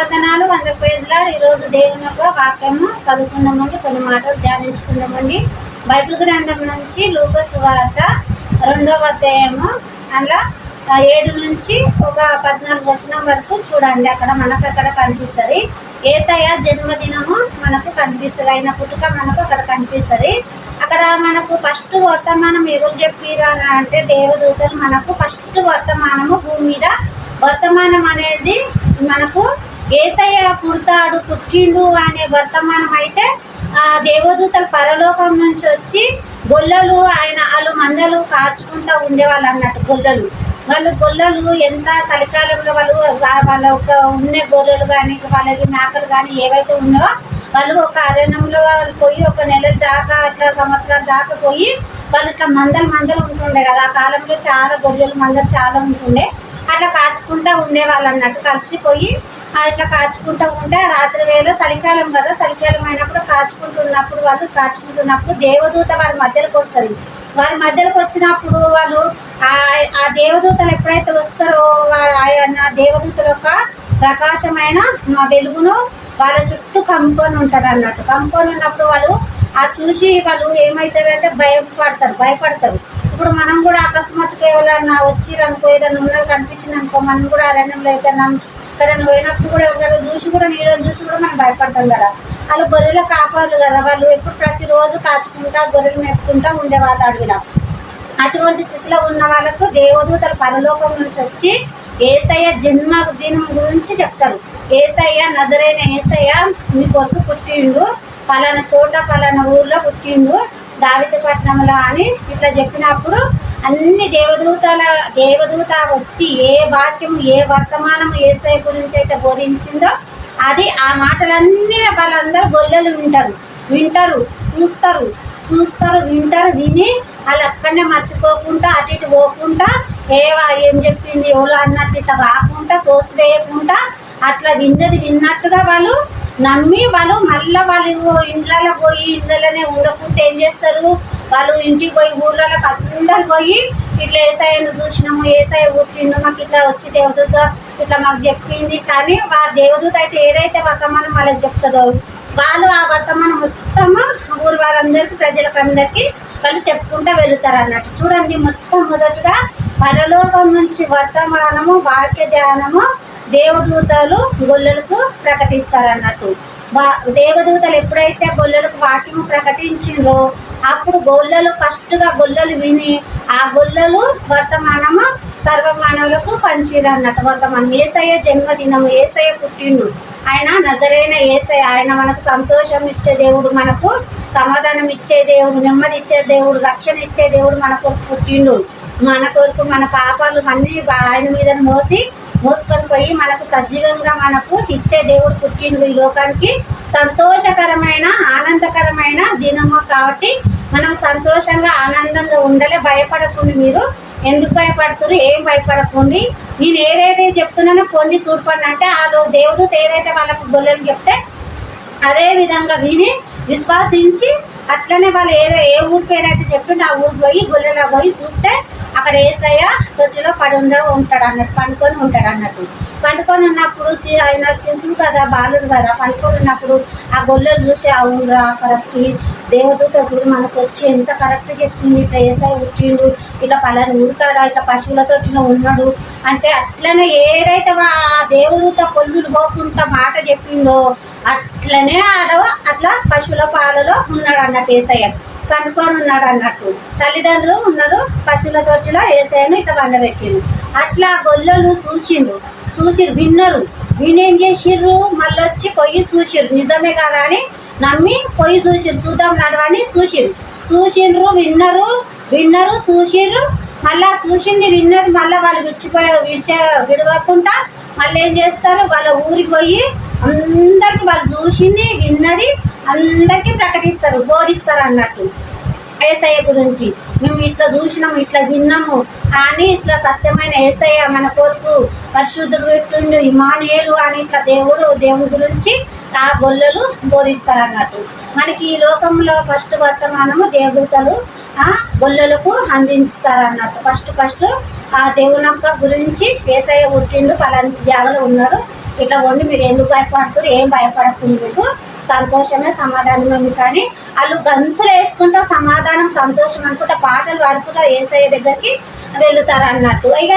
వందనాలు వంద పేజీల ఈరోజు దేవుని యొక్క వాక్యము చదువుకుందామండి కొన్ని మాటలు ధ్యానించుకుందామండి. బైబిల్ గ్రంథం నుంచి లూకస్ వార్త రెండవ అధ్యాయము అందులో ఏడు నుంచి ఒక పద్నాలుగు వచనం వరకు చూడండి అక్కడ మనకు అక్కడ కనిపిస్తుంది. ఏసయ్య జన్మదినము మనకు కనిపిస్తుంది అయిన పుట్టుక మనకు అక్కడ కనిపిస్తుంది. అక్కడ మనకు ఫస్ట్ వర్తమానం ఎవరు చెప్పిరా అని అంటే దేవదూతలు మనకు ఫస్ట్ వర్తమానము భూమి మీద. వర్తమానం అనేది ఏసయ్య పుడతాడు పుట్టిండు అనే వర్తమానం అయితే ఆ దేవదూతలు పరలోకం నుంచి వచ్చి గొల్లలు ఆయన వాళ్ళు మందలు కాచుకుంటూ ఉండేవాళ్ళు అన్నట్టు గొల్లలు. వాళ్ళు గొల్లలు ఎంత చలికాలంలో వాళ్ళు వాళ్ళ ఒక ఉండే గొర్రెలు కానీ వాళ్ళకి మేకలు కానీ ఏవైతే ఉన్నాయో వాళ్ళు ఒక అరణ్యంలో వాళ్ళు పోయి ఒక నెల దాకా అట్లా సంవత్సరాల దాకా పోయి వాళ్ళు ఇట్లా మందలు మందలు ఉంటుండే కదా. ఆ కాలంలో చాలా గొర్రెలు మందలు చాలా ఉంటుండే. అట్లా కాచుకుంటూ ఉండేవాళ్ళు అన్నట్టు కలిసిపోయి ఇట్లా కాచుకుంటూ ఉంటే ఆ రాత్రి వేళ చలికాలం కదా చలికాలం అయినప్పుడు కాచుకుంటున్నప్పుడు వాళ్ళు కాచుకుంటున్నప్పుడు దేవదూత వారి మధ్యలోకి వస్తుంది. వారి మధ్యలోకి వచ్చినప్పుడు వాళ్ళు ఆ ఆ దేవదూతలు ఎప్పుడైతే వస్తారో వా- ఆయన దేవదూతల యొక్క ప్రకాశమైన మా వెలుగును వాళ్ళ చుట్టూ కమ్ముకొని ఉంటారు అన్నట్టు. కమ్ముకొని ఉన్నప్పుడు వాళ్ళు ఆ చూసి వాళ్ళు ఏమవుతారంటే భయపడతారు భయపడతారు. ఇప్పుడు మనం కూడా అకస్మాత్తుగా ఎవరన్నా వచ్చి అనుకో ఏదైనా ఉన్నది కనిపించింది అనుకో మనం కూడా అరణ్యంలో ఏదైనా ఎక్కడైనా పోయినప్పుడు కూడా ఎవరైనా చూసి కూడా నీళ్ళని చూసి కూడా మనం భయపడతాం కదా. వాళ్ళు గొర్రెల కాపాలు కదా. వాళ్ళు ఎప్పుడు ప్రతిరోజు కాచుకుంటా గొర్రెలు మెప్పుకుంటా ఉండేవాళ్ళు అడిగిన అటువంటి స్థితిలో ఉన్న వాళ్ళకు దేవదూతల పరలోకం నుంచి వచ్చి ఏసయ్య జన్మ దినం గురించి చెప్తారు. ఏసయ్య నజరైన ఏసయ్య మీ కొరకు పుట్టిండు. పలానా చోట పలానా ఊర్లో పుట్టిండు. దావితపట్నంలో అని ఇట్లా చెప్పినప్పుడు అన్ని దేవదూతల దేవదూత వచ్చి ఏ వాక్యం ఏ వర్తమానం ఏసై గురించి అయితే బోధించిందో అది ఆ మాటలన్నీ వాళ్ళందరూ గొల్లలు వింటారు. వింటారు చూస్తారు. చూస్తారు వింటారు విని వాళ్ళు అక్కడనే మర్చిపోకుండా అటు ఇటు పోకుండా ఏ వా- ఏం చెప్పింది ఎవరు అన్నట్టు ఇట్లా కాకుండా తోసివేయకుండా అట్లా విన్నది విన్నట్టుగా వాళ్ళు నమ్మి వాళ్ళు మళ్ళీ వాళ్ళు ఇండ్లలో పోయి ఇండ్లలోనే ఉండకుండా ఏం చేస్తారు? వాళ్ళు ఇంటికి పోయి ఊర్లలోకి అందరు పోయి ఇట్లా ఏసాయని చూసినాము ఏసాయ పుట్టిండు మాకు ఇట్లా వచ్చి దేవదూత ఇట్లా మాకు చెప్పింది కానీ ఆ దేవదూత అయితే ఏదైతే వర్తమానం వాళ్ళకి చెప్తుందో వాళ్ళు ఆ వర్తమానం మొత్తము ఊరు వాళ్ళందరికీ ప్రజలకు అందరికీ వాళ్ళు చెప్పుకుంటూ వెళుతారు అన్నట్టు. చూడండి మొత్తం మొదటగా పరలోకం నుంచి వర్తమానము వాక్య ధ్యానము దేవదూతలు గొల్లలకు ప్రకటిస్తారు అన్నట్టు వా- దేవదూతలు ఎప్పుడైతే గొల్లలకు వాక్యము ప్రకటించిండ్రో అప్పుడు గొల్లలు ఫస్ట్గా గొల్లలు విని ఆ గొల్లలు వర్తమానము సర్వమానవులకు పంచిరు అన్నట్టు వర్తమానం ఏసయ్య జన్మదినం ఏసయ్య పుట్టిండు. ఆయన నజరైన ఏసయ్య ఆయన మనకు సంతోషం ఇచ్చే దేవుడు మనకు సమాధానం ఇచ్చే దేవుడు నెమ్మది ఇచ్చే దేవుడు రక్షణ ఇచ్చే దేవుడు మన కొరకు పుట్టిండు. మన కొరకు మన పాపాలు అన్నీ ఆయన మీద మోసి మోసుకొని పోయి మనకు సజీవంగా మనకు ఇచ్చే దేవుడు పుట్టిండు ఈ లోకానికి. సంతోషకరమైన ఆనందకరమైన దినము కాబట్టి మనం సంతోషంగా ఆనందంగా ఉండలే భయపడకుండా మీరు. ఎందుకు భయపడుతున్నారు ఏం భయపడకండి? నేను ఏదైతే చెప్తున్నానో పొండి చూడపండి అంటే ఆ దేవుడు ఏదైతే వాళ్ళకు గొల్లలు చెప్తే అదే విధంగా విని విశ్వాసించి అట్లనే వాళ్ళు ఏదో ఏ ఊరి పేరు అయితే చెప్పిండు ఆ ఊరికి పోయి గొల్లెలో పోయి చూస్తే అక్కడ ఏసయ్య తొట్టిలో పడి ఉంటాడు అన్నట్టు పండుకొని ఉంటాడు అన్నట్టు. పండుకొని ఉన్నప్పుడు సి- ఆయన శిశువు కదా బాలుడు కదా పండుకొని ఉన్నప్పుడు ఆ గొల్లో చూసి అవునురా కరెక్ట్ దేవదూత చూడు మనకు వచ్చి ఎంత కరెక్ట్ చెప్తుంది. ఇట్లా ఏసై పుట్టిండు ఇట్లా పలాని ఉడతాడా ఇట్లా పశువులతో ఇట్లా ఉన్నాడు. అంటే అట్లనే ఏదైతే వా- ఆ దేవదూత కొల్లులు పోకుండా మాట చెప్పిందో అట్లనే ఆడవ అట్లా పశువుల పాలలో ఉన్నాడు అన్నట్టు ఏసయ్య. పండుకొని ఉన్నాడు అన్నట్టు. తల్లిదండ్రులు ఉన్నారు పశువుల తొట్టిలో ఏసయ్యను ఇట్లా వండబెట్టిండు అట్లా గొల్లలు చూసిండు. చూసిరు విన్నరు. వినేం చేసిర్రు? మళ్ళీ వచ్చి పొయ్యి చూసిరు. నిజమే కదా అని నమ్మి పొయ్యి చూసిరు. చూద్దాం నడవని చూసిరు. చూసిండ్రు విన్నరు. విన్నరు చూసిర్రు మళ్ళా చూసింది విన్నది మళ్ళీ వాళ్ళు విడిచిపోయే విడిచే విడవకుండా మళ్ళీ ఏం చేస్తారు? వాళ్ళ ఊరికి పోయి అందరికి వాళ్ళు చూసింది విన్నది అందరికీ ప్రకటిస్తారు బోధిస్తారు అన్నట్టు. ఏసయ్య గురించి. మేము ఇట్లా చూసినాము ఇట్లా విన్నాము అని ఇట్లా సత్యమైన ఏసయ్య మన కొరకు పరిశుద్ధుడు పెట్టిండు ఇమానేలు అని ఇట్లా దేవుడు దేవుడి గురించి ఆ గొల్లలు బోధిస్తారు అన్నట్టు. మనకి ఈ లోకంలో ఫస్ట్ వర్తమానము దేవతలు ఆ గొల్లలకు అందిస్తారు అన్నట్టు. ఫస్ట్ ఫస్ట్ ఆ దేవుని యొక్క గురించి ఏసయ్య పుట్టిండు పలాంటి జాగలో ఉన్నారు ఇట్లా వండి మీరు ఎందుకు భయపడుతున్నారు ఏం భయపడకుండా మీకు సంతోషమే సమాధానం ఉంది. కానీ వాళ్ళు గంతులు వేసుకుంటా సమాధానం సంతోషం అనుకుంటా పాటలు పాడుకుంటా ఏసయ్య దగ్గరికి వెళ్తారు అన్నట్టు ఇక